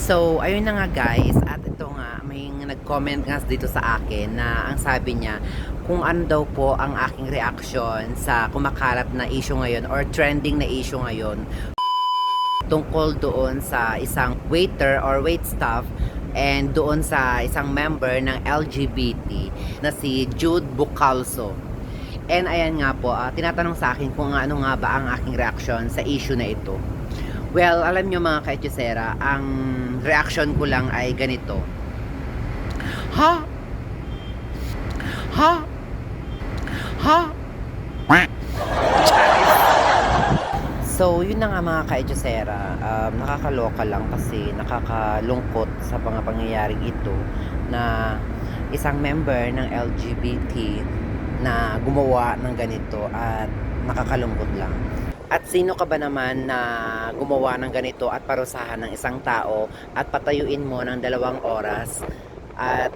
So, ayun na nga guys, at ito nga, may nag-comment nga dito sa akin na ang sabi niya, kung ano daw po ang aking reaction sa kumakalat na issue ngayon or trending na issue ngayon tungkol doon sa isang waiter or wait staff and doon sa isang member ng LGBT na si Jude Bucalso. And ayan nga po, ah, tinatanong sa akin kung ano nga ba ang aking reaction sa issue na ito. Well, alam nyo mga kaetusera, ang reaction ko lang ay ganito. Ha? Ha? Ha? So, yun na nga mga kaetusera, um, nakakaloka lang kasi nakakalungkot sa mga pangyayaring ito na isang member ng LGBT na gumawa ng ganito at nakakalungkot lang. At sino ka ba naman na gumawa ng ganito at parusahan ng isang tao at patayuin mo ng dalawang oras at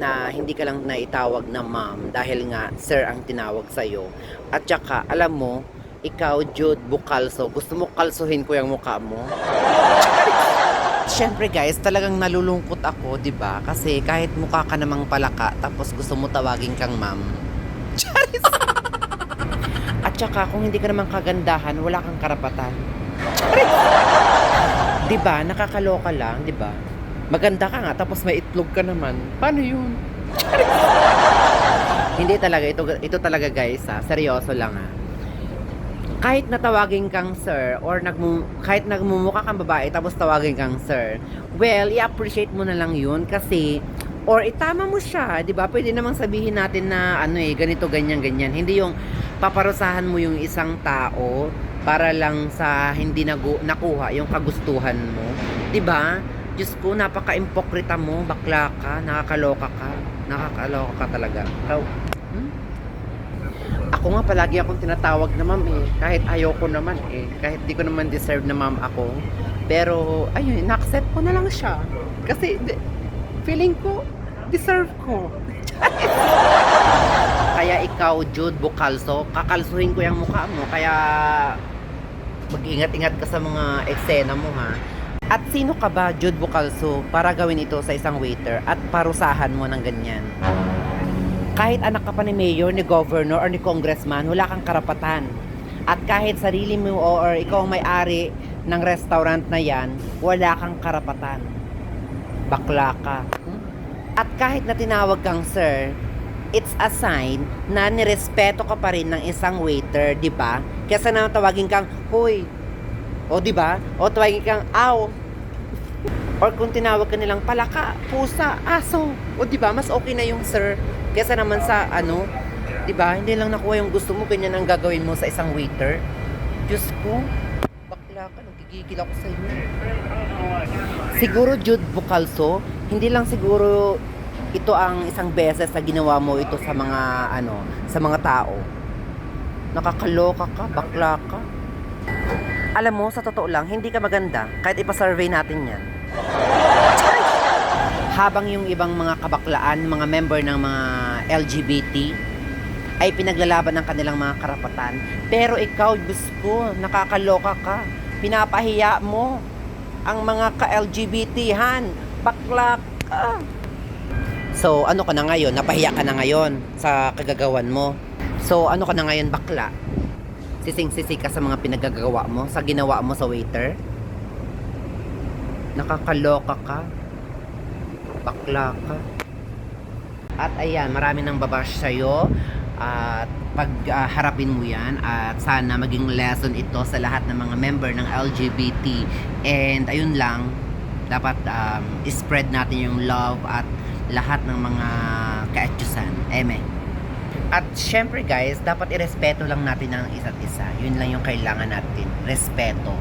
na hindi ka lang naitawag na ma'am dahil nga sir ang tinawag sa'yo. At saka, alam mo, ikaw, Jude Bukalso, gusto mo kalsuhin ko yung mukha mo? Siyempre guys, talagang nalulungkot ako, 'di ba? Kasi kahit mukha ka namang palaka, tapos gusto mo tawagin kang ma'am. Charis! At saka, kung hindi ka naman kagandahan, wala kang karapatan. 'Di ba? Nakakaloka lang, 'di ba? Maganda ka nga, tapos may itlog ka naman. Paano 'yun? Hindi talaga ito ito talaga guys, ha? seryoso lang ha kahit natawagin kang sir or nagmu kahit nagmumukha kang babae tapos tawagin kang sir, well, i-appreciate mo na lang yun kasi or itama mo siya, 'di ba? Pwede namang sabihin natin na ano eh, ganito ganyan ganyan. Hindi yung paparusahan mo yung isang tao para lang sa hindi nagu nakuha yung kagustuhan mo. 'Di ba? Diyos ko, napaka-impokrita mo, bakla ka, nakakaloka ka, nakakaloka ka talaga. Ikaw, hmm? Ako nga palagi akong tinatawag na ma'am eh. Kahit ayoko naman eh. Kahit di ko naman deserve na ma'am ako. Pero ayun, na-accept ko na lang siya. Kasi feeling ko, deserve ko. Kaya ikaw, Jude Bukalso, kakalsuhin ko yung mukha mo. Kaya mag-ingat-ingat ka sa mga eksena mo ha. At sino ka ba, Jude Bukalso, para gawin ito sa isang waiter at parusahan mo ng ganyan? kahit anak ka pa ni mayor, ni governor, or ni congressman, wala kang karapatan. At kahit sarili mo or ikaw ang may-ari ng restaurant na yan, wala kang karapatan. Bakla ka. Hmm? At kahit na tinawag kang sir, it's a sign na nirespeto ka pa rin ng isang waiter, di ba? Kesa na tawagin kang, Hoy, o di ba? O tawagin kang, aw, Or kung tinawag ka nilang palaka, pusa, aso. O di ba mas okay na yung sir kesa naman sa ano, 'di ba? Hindi lang nakuha yung gusto mo, ganyan ang gagawin mo sa isang waiter. Diyos ko, bakla ka, nagigigil ako sa iyo. Siguro Jude Bucalso, hindi lang siguro ito ang isang beses na ginawa mo ito sa mga ano, sa mga tao. Nakakaloka ka, bakla ka. Alam mo, sa totoo lang, hindi ka maganda. Kahit ipa-survey natin yan. Habang yung ibang mga kabaklaan, mga member ng mga LGBT, ay pinaglalaban ng kanilang mga karapatan. Pero ikaw, Diyos ko, nakakaloka ka. Pinapahiya mo ang mga ka-LGBT-han. Bakla ka. So, ano ka na ngayon? Napahiya ka na ngayon sa kagagawan mo. So, ano ka na ngayon, bakla? Sising-sisi ka sa mga pinagagawa mo, sa ginawa mo sa waiter? Nakakaloka ka. Bakla ka. At ayan, marami nang babash sa'yo. At pag ah, harapin mo yan at sana maging lesson ito sa lahat ng mga member ng LGBT and ayun lang dapat um, spread natin yung love at lahat ng mga kaetyusan eme at syempre guys dapat irespeto lang natin ang isa't isa. Yun lang yung kailangan natin. Respeto